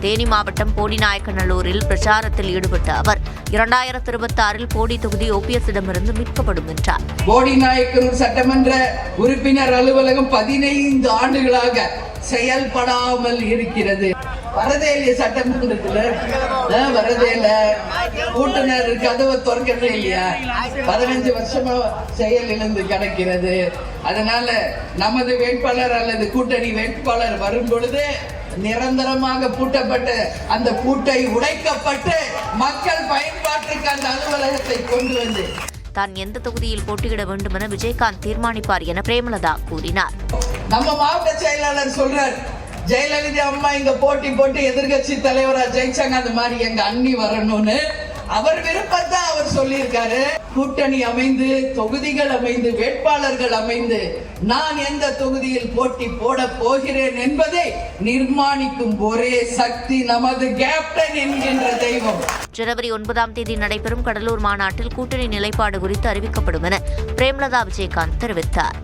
தேனி மாவட்டம் போடிநாயக்கநல்லூரில் பிரச்சாரத்தில் ஈடுபட்ட அவர் இரண்டாயிரத்தி இருபத்தி ஆறில் போடி தொகுதி ஓபிஎஸ்ஸிடமிருந்து மீட்கப்படும் என்றார். போடிநாயக்கனூர் சட்டமன்ற உறுப்பினர் அலுவலகம் பதினைந்து ஆண்டுகளாக செயல்படாமல் இருக்கிறது. வரதேலிய சட்டமன்றத்துல வரதேல கூட்டுனர் கதவை திறக்கவே இல்லையா? பதினஞ்சு வருஷமா செயல் இழந்து கிடக்கிறது. அதனால நமது வேட்பாளர் அல்லது கூட்டணி வேட்பாளர் வரும் பொழுது நிரந்தரமாக பூட்டப்பட்ட அந்த பூட்டை உடைக்கப்பட்டு மக்கள் பயன்பாட்டிற்கு அந்த அலுவலகத்தை கொண்டு வந்து தான் எந்த தொகுதியில் போட்டியிட வேண்டும் என விஜயகாந்த் தீர்மானிப்பார் என பிரேமலதா கூறினார். நம்ம மாவட்ட செயலாளர் சொல்றார் ஜெயலலிதா அம்மா இங்க போட்டி போட்டு எதிர்கட்சி தலைவரா ஜெயிச்சாங்க அந்த மாதிரி எங்க அண்ணி வரணும்னு. அவர் விருப்பத்தை அவர் சொல்லியிருக்காரு. கூட்டணி அமைந்து தொகுதிகள் அமைந்து வேட்பாளர்கள் அமைந்து நான் எந்த தொகுதியில் போட்டி போட போகிறேன் என்பதை நிர்மாணிக்கும் ஒரே சக்தி நமது கேப்டன் என்கின்ற தெய்வம். ஜனவரி ஒன்பதாம் தேதி நடைபெறும் கடலூர் மாநாட்டில் கூட்டணி நிலைப்பாடு குறித்து அறிவிக்கப்படும் என பிரேம்லதா விஜயகாந்த் தெரிவித்தார்.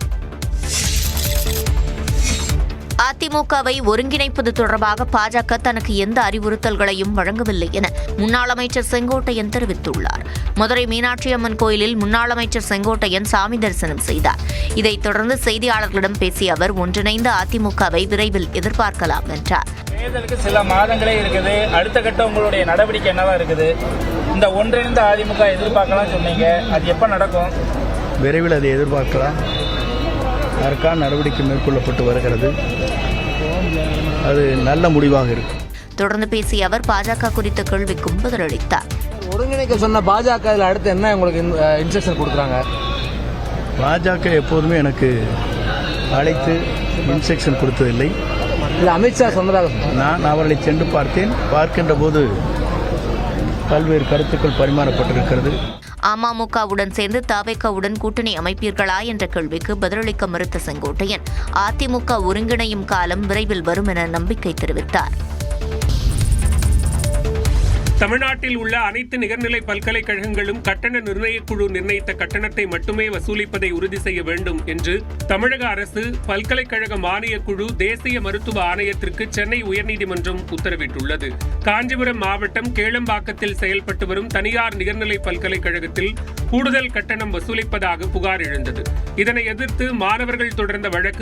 அதிமுகவை ஒருங்கிணைப்பது தொடர்பாக பாஜக தனக்கு எந்த அறிவுறுத்தல்களையும் வழங்கவில்லை என முன்னாள் அமைச்சர் செங்கோட்டையன் தெரிவித்துள்ளார். மதுரை மீனாட்சி அம்மன் கோயிலில் முன்னாள் அமைச்சர் செங்கோட்டையன் சாமி தரிசனம் செய்தார். இதைத் தொடர்ந்து செய்தியாளர்களிடம் பேசிய அவர் ஒன்றிணைந்த அதிமுகவை விரைவில் எதிர்பார்க்கலாம் என்றார். தேர்தலுக்கு சில மாதங்களே இருக்குது. அடுத்த கட்டம் உங்களுடைய நடவடிக்கை என்னவா இருக்குது? இந்த ஒன்றிணைந்த அதிமுக எதிர்பார்க்கலாம் சொன்னீங்க. அது எப்ப நடக்கும்? விரைவில் அதை எதிர்பார்க்கலாம். அதற்கான நடவடிக்கை மேற்கொள்ளப்பட்டு வருகிறது. அது நல்ல முடிவாக இருக்கும் தொடர்ந்து பேசிய அவர் பாஜக குறித்த கேள்விக்கும் பதிலளித்தார் ஒருங்கிணைக்க சொன்ன பாஜக இதில் அடுத்து என்ன உங்களுக்கு இன்ஸ்ட்ரக்ஷன் கொடுக்குறாங்க? பாஜக எப்போதுமே எனக்கு அழைத்து இன்ஸ்ட்ரக்ஷன் கொடுத்ததில்லை. இல்லை அமித்ஷா சொன்னதாக சொன்னாங்க. நான் அவர்களை சென்று பார்த்தேன். பார்க்கின்ற போது பல்வேறு கருத்துக்கள் பரிமாறப்பட்டிருக்கிறது. அமமுகவுடன் சேர்ந்து தவேகவுடன் கூட்டணி அமைப்பீர்களா என்ற கேள்விக்கு பதிலளிக்க மறுத்த செங்கோட்டையன் அதிமுக ஒருங்கிணையும் காலம் விரைவில் வரும் என நம்பிக்கை தெரிவித்தார். தமிழ்நாட்டில் உள்ள அனைத்து நிகர்நிலை பல்கலைக்கழகங்களும் கட்டண நிர்ணயக்குழு நிர்ணயித்த கட்டணத்தை மட்டுமே வசூலிப்பதை உறுதி செய்ய வேண்டும் என்று தமிழக அரசு பல்கலைக்கழக மானியக்குழு தேசிய மருத்துவ ஆணையத்திற்கு சென்னை உயர்நீதிமன்றம் உத்தரவிட்டுள்ளது. காஞ்சிபுரம் மாவட்டம் கேளம்பாக்கத்தில் செயல்பட்டு வரும் தனியார் நிகர்நிலை பல்கலைக்கழகத்தில் கூடுதல் கட்டணம் வசூலிப்பதாக புகார் எழுந்தது. இதனை எதிர்த்து மாணவர்கள் தொடர்ந்த வழக்கு